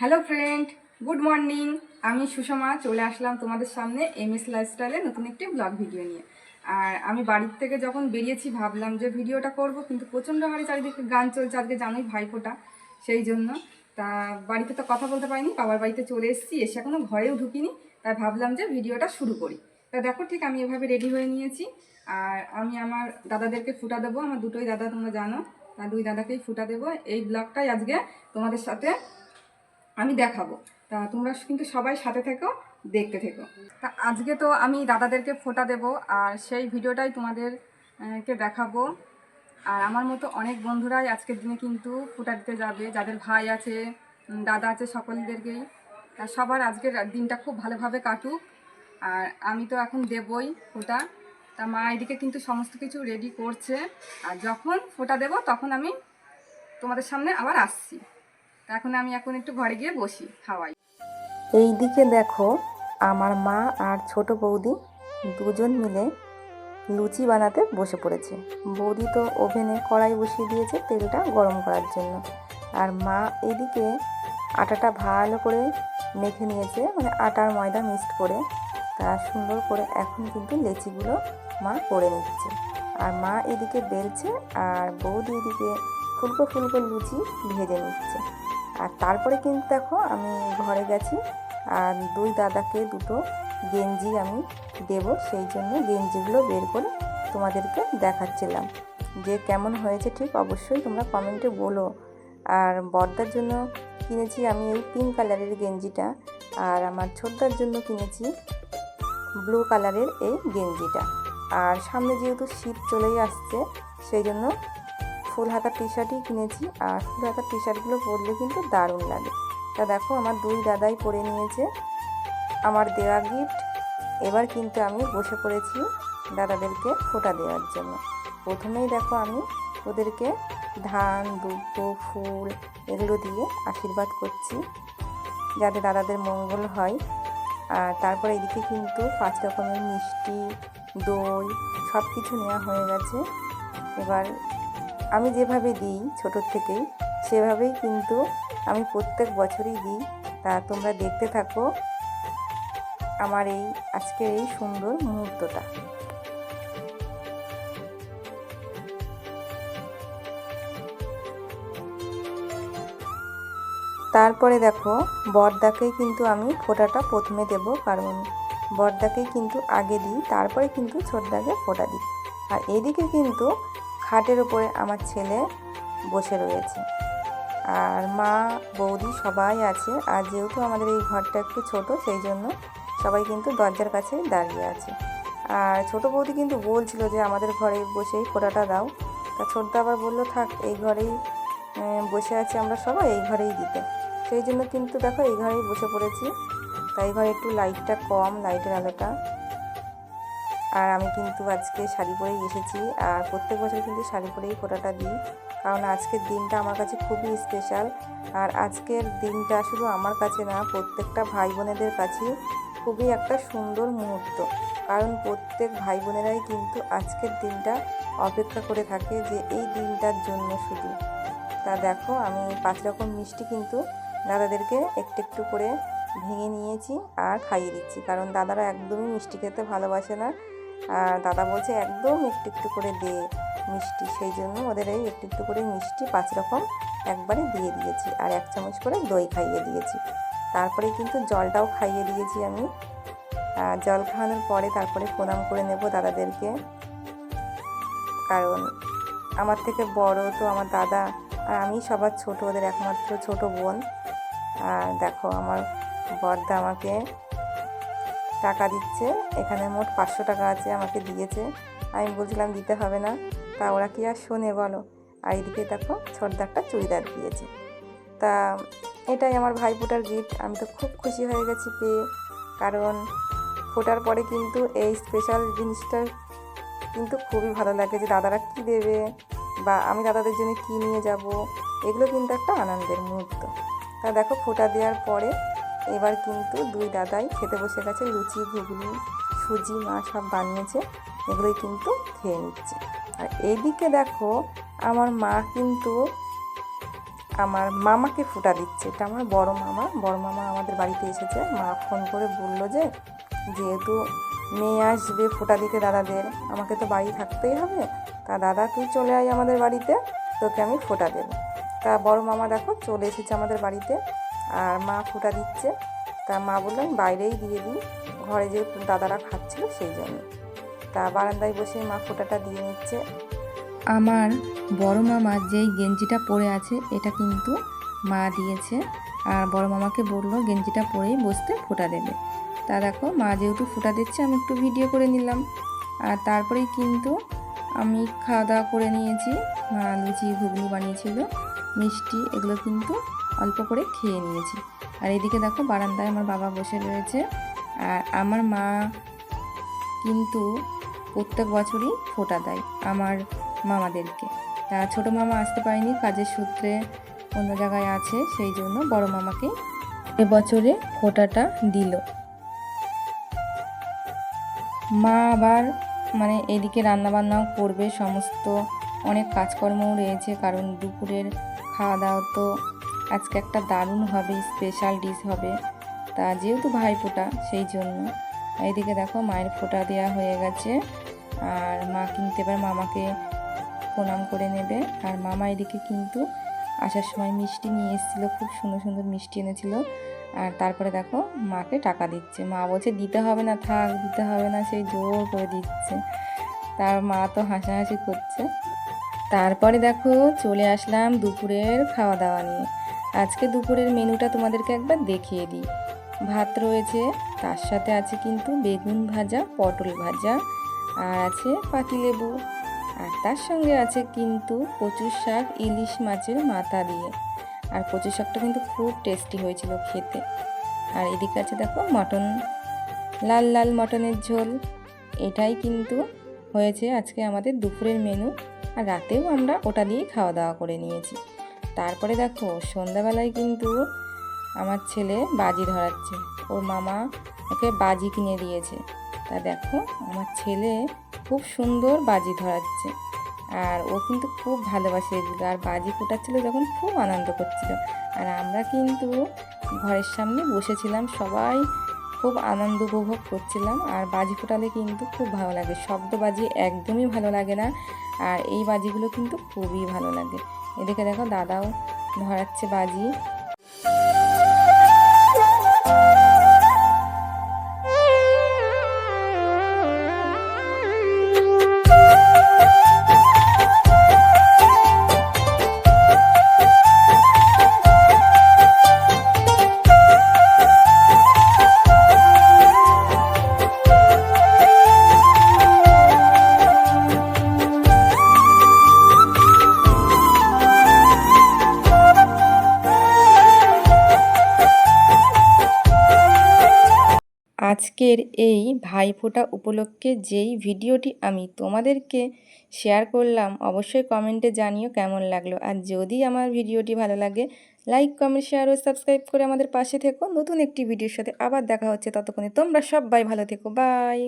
Hello friend good morning আমি সুষমা, চলে আসলাম তোমাদের সামনে এম এস লাইফস্টাইলে নতুন একটি ব্লগ ভিডিও নিয়ে। আর আমি বাড়ির থেকে যখন বেরিয়েছি, ভাবলাম যে ভিডিওটা করব, কিন্তু প্রচণ্ড হারে চারিদিকে গান চলছে, আজকে জানোই ভাইফোঁটা, সেই জন্য। তা বাড়িতে তো কথা বলতে পারিনি, বাবার বাড়িতে চলে এসেছি, এসে এখনও ঘরেও ঢুকিনি, তাই ভাবলাম যে ভিডিওটা শুরু করি। তা দেখো, ঠিক আমি এভাবে রেডি হয়ে নিয়েছি। আর আমি আমার দাদাদেরকে ফুটা দেবো, আমার দুটোই দাদা, তোমরা জানো। তা দুই দাদাকেই ফুটা দেবো। এই ব্লগটাই আজকে তোমাদের সাথে আমি দেখাবো। তা তোমরা কিন্তু সবাই সাথে থেকো, দেখতে থেকো। তা আজকে তো আমি দাদাদেরকে ফোটা দেব, আর সেই ভিডিওটাই তোমাদেরকে দেখাবো। আর আমার মতো অনেক বন্ধুরাই আজকের দিনে কিন্তু ফোটা দিতে যাবে, যাদের ভাই আছে দাদা আছে, সকলদেরকেই। তা সবার আজকের দিনটা খুব ভালোভাবে কাটুক। আর আমি তো এখন দেবই ফোটা। তা মা এদিকে কিন্তু সমস্ত কিছু রেডি করছে। আর যখন ফোটা দেব, তখন আমি তোমাদের সামনে আবার আসছি। এখন আমি এখন একটু ঘরে গিয়ে বসি খাওয়াই এই দিকে দেখো, আমার মা আর ছোট বৌদি দুজন মিলে লুচি বানাতে বসে পড়েছে। বৌদি তো ওভেনে কড়াই বসিয়ে দিয়েছে তেলটা গরম করার জন্য। আর মা এদিকে আটাটা ভালো করে মেখে নিয়েছে মানে আটার ময়দা মিক্সড করে, তা সুন্দর করে এখন কিন্তু লেচিগুলো মা করে নিচ্ছে। আর মা এদিকে বেলছে আর বৌদি এদিকে ফুলকো ফুলকো লুচি ভেজে নিচ্ছে। আর তারপরে কিন্তু দেখো আমি ঘরে গেছি, আর দুই দাদাকে দুটো গেঞ্জি আমি দেব, সেই জন্য গেঞ্জিগুলো বের করে তোমাদেরকে দেখাচ্ছিলাম। যে কেমন হয়েছে ঠিক অবশ্যই তোমরা কমেন্টে বলো। আর বর্দার জন্য কিনেছি আমি এই পিঙ্ক কালারের গেঞ্জিটা, আর আমার ছোটদার জন্য কিনেছি ব্লু কালারের এই গেঞ্জিটা। আর সামনে যেহেতু শীত চলেই আসছে, সেই জন্য ফুল হাতা টি শার্টই কিনেছি আর ফুল হাতা টি শার্টগুলো পরলে কিন্তু দারুণ লাগে। তা দেখো, আমার দুই দাদাই পরে নিয়েছে। আমার দেওয়া গিফট এবার কিন্তু আমি বসে পড়েছি দাদাদেরকে ফোঁটা দেওয়ার জন্য। প্রথমেই দেখো আমি ওদেরকে ধান দুব্ব ফুল এগুলো দিয়ে আশীর্বাদ করছি যাতে দাদাদের মঙ্গল হয়। আর তারপরে এদিকে কিন্তু পাঁচ রকমের মিষ্টি, দই সব কিছু নেওয়া হয়ে গেছে। এবার আমি যেভাবে দিই ছোটোর থেকেই সেভাবেই কিন্তু আমি প্রত্যেক বছরই দিই। তা তোমরা দেখতে থাকো আমার এই, আজকের এই সুন্দর মুহূর্তটা। তারপরে দেখো, বরদাকেই কিন্তু আমি ফোঁটাটা প্রথমে দেব, কারণ বরদাকেই কিন্তু আগে দিই, তারপরে কিন্তু ছোটদাকে ফোঁটা দিই। আর এদিকে কিন্তু খাটের উপরে আমার ছেলে বসে রয়েছে। আর মা, বৌদি সবাই আছে। আর যেহেতু আমাদের এই ঘরটা একটু ছোট, সেই জন্য সবাই কিন্তু দরজার কাছে দাঁড়িয়ে আছে। আর ছোট বৌদি কিন্তু বলছিল যে, আমাদের ঘরে বসেই ফোটাটা দাও। তা ছোটদা আবার বলল, থাক, এই ঘরেই বসে আছি আমরা সবাই, এই ঘরেই দিতে। সেই জন্য কিন্তু দেখো, এই ঘরেই বসে পড়েছি। তাই ঘরে একটু লাইটটা কম লাইটের আলোটা। আর আমি কিন্তু আজকে শাড়ি পরেই এসেছি। আর প্রত্যেক বছর কিন্তু শাড়ি পরেই ফোটাটা দিই। কারণ আজকের দিনটা আমার কাছে খুবই স্পেশাল আর আজকের দিনটা শুধু আমার কাছে না, প্রত্যেকটা ভাই বোনেদের কাছে খুবই একটা সুন্দর মুহূর্ত। কারণ প্রত্যেক ভাই বোনেরাই কিন্তু আজকের দিনটা অপেক্ষা করে থাকে যে এই দিনটার জন্য শুধু। তা দেখো, আমি পাঁচ রকম মিষ্টি কিন্তু দাদাদেরকে একটু একটু করে ভেঙে নিয়েছি আর খাইয়ে দিচ্ছি। কারণ দাদারা একদমই মিষ্টি খেতে ভালোবাসে না। দাদা বলছে একদম একটু একটু করে দে মিষ্টি। সেই জন্য ওদের এই একটু একটু করে মিষ্টি পাঁচ রকম একবারে দিয়ে দিয়েছি আর এক চামচ করে দই খাইয়ে দিয়েছি। তারপরে কিন্তু জলটাও খাইয়ে দিয়েছি আমি। আর জল খাওয়ানোর পরে তারপরে প্রণাম করে নেব দাদাদেরকে। কারণ আমার থেকে বড় তো আমার দাদা আর আমি সবার ছোট, ওদের একমাত্র ছোট বোন। আর দেখো আমার বর্দা আমাকে টাকা দিচ্ছে। এখানে মোট পাঁচশো টাকা আছে, আমাকে দিয়েছে। আমি বলছিলাম, দিতে হবে না। তা ওরা কি আর শোনে বলো? আর এদিকে দেখো ছোটদা একটা চুড়িদার দিয়েছে। তা এটাই আমার ভাইফোঁটার গিফট আমি তো খুব খুশি হয়ে গেছি পেয়ে। কারণ ফোটার পরে কিন্তু এই স্পেশাল জিনিসটা কিন্তু খুবই ভালো লাগে যে দাদারা কী দেবে বা আমি দাদাদের জন্য কী নিয়ে যাব। এগুলো কিন্তু একটা আনন্দের মুহূর্ত। তা দেখো, ফোটা দেওয়ার পরে এবার কিন্তু দুই দাদাই খেতে বসে গেছে, লুচি, ঘুগনি, সুজি, মা সব বানিয়েছে, এগুলোই কিন্তু খেয়ে নিচ্ছে। আর এইদিকে দেখো, আমার মা কিন্তু আমার মামাকে ফুটা দিচ্ছে। এটা আমার বড় মামা। বড় মামা আমাদের বাড়িতে এসেছে। মা ফোন করে বলল যে, যেহেতু মেয়ে আসবে ফোটা দিতে দাদাদের, আমাকে তো বাড়ি থাকতেই হবে। তা দাদা, তুই চলে আয় আমাদের বাড়িতে, তোকে আমি ফোটা দেবো। তা বড় মামা দেখো, চলে এসেছে আমাদের বাড়িতে। আর মা ফোটা দিচ্ছে। তা মা বলল আমি বাইরেই দিয়ে দিই। ঘরে যে দাদারা খাচ্ছিল সেই জন্য। তা বারান্দায় বসে মা ফোটাটা দিয়ে নিচ্ছে। আমার বড় মামা যেই গেঞ্জিটা পরে আছে, এটা কিন্তু মা দিয়েছে। আর বড় মামাকে বলল, গেঞ্জিটা পরেই বসতে ফোটা দেবে। তা দেখো, মা যেহেতু ফোটা দিচ্ছে, আমি একটু ভিডিও করে নিলাম। আর তারপরেই কিন্তু আমি খাওয়া দাওয়া করে নিয়েছি। মা লুচি, ঘুগনি বানিয়েছিল, মিষ্টি, এগুলো কিন্তু অল্প করে খেয়ে নিয়েছি। আর এদিকে দেখো বারান্দায় আমার বাবা বসে রয়েছে। আর আমার মা কিন্তু প্রত্যেক বছরই ফোটা দেয় আমার মামাদেরকে। তা ছোটো মামা আসতে পারেনি, কাজের সূত্রে অন্য জায়গায় আছে, সেই জন্য বড় মামাকে এবছরে ফোটাটা দিল। মা আবার মানে এদিকে রান্নাবান্নাও করবে, সমস্ত অনেক কাজকর্মও রয়েছে, কারণ দুপুরের খাওয়া দাওয়া তো আজকে একটা দারুণ হবে স্পেশাল ডিশ হবে। তা যেহেতু ভাই ফোটা সেই জন্য। এইদিকে দেখো মায়ের ফোঁটা দেওয়া হয়ে গেছে। আর মা কিন্তু এবার মামাকে প্রণাম করে নেবে। আর মামা এদিকে কিন্তু আসার সময় মিষ্টি নিয়ে এসেছিল, খুব সুন্দর সুন্দর মিষ্টি এনেছিল। আর তারপরে দেখো মাকে টাকা দিচ্ছে। মা বলছে, দিতে হবে না, থাক, দিতে হবে না। সেই জোর করে দিচ্ছে। তার মা তো হাসাহাসি করছে। তারপরে দেখো চলে আসলাম দুপুরের খাওয়া দাওয়া নিয়ে। আজকে দুপুরের মেনুটা তোমাদেরকে একবার দেখিয়ে দিই। ভাত রয়েছে, তার সাথে আছে কিন্তু বেগুন ভাজা, পটল ভাজা, আর আছে পাতিলেবু। আর তার সঙ্গে আছে কিন্তু কচুর শাক, ইলিশ মাছের মাথা দিয়ে। আর কচু শাকটা কিন্তু খুব টেস্টি হয়েছিল খেতে। আর এদিকে আছে দেখো মটন, লাল লাল মটনের ঝোল। এটাই কিন্তু হয়েছে আজকে আমাদের দুপুরের মেনু। আর রাতেও আমরা ওটা দিয়েই খাওয়া দাওয়া করে নিয়েছি। তারপরে দেখো, সন্ধ্যাবেলায় কিন্তু আমার ছেলে বাজি ধরাচ্ছে। ওর মামা ওকে বাজি কিনে দিয়েছে। তা দেখো, আমার ছেলে খুব সুন্দর বাজি ধরাচ্ছে। আর ও কিন্তু খুব ভালোবাসে এগুলো আর বাজি ফোটাচ্ছিল যখন খুব আনন্দ করছিল। আর আমরা কিন্তু ঘরের সামনে বসেছিলাম, সবাই খুব আনন্দ উপভোগ করছিলাম। আর বাজি ফোটালে কিন্তু খুব ভালো লাগে। শব্দ বাজি একদমই ভালো লাগে না। আর এই বাজিগুলো কিন্তু খুবই ভালো লাগে। এদিকে দেখো দাদাও ধরাচ্ছে বাজি। আজকের এই ভাইফোঁটা উপলক্ষে যেই ভিডিওটি আমি তোমাদেরকে শেয়ার করলাম, অবশ্যই কমেন্টে জানিও কেমন লাগল। আর যদি আমার ভিডিওটি ভালো লাগে, লাইক, কমেন্ট, শেয়ার ও সাবস্ক্রাইব করে আমাদের পাশে থেকো। নতুন একটি ভিডিওর সাথে আবার দেখা হচ্ছে। ততক্ষণে তোমরা সবাই ভালো থেকো। বাই!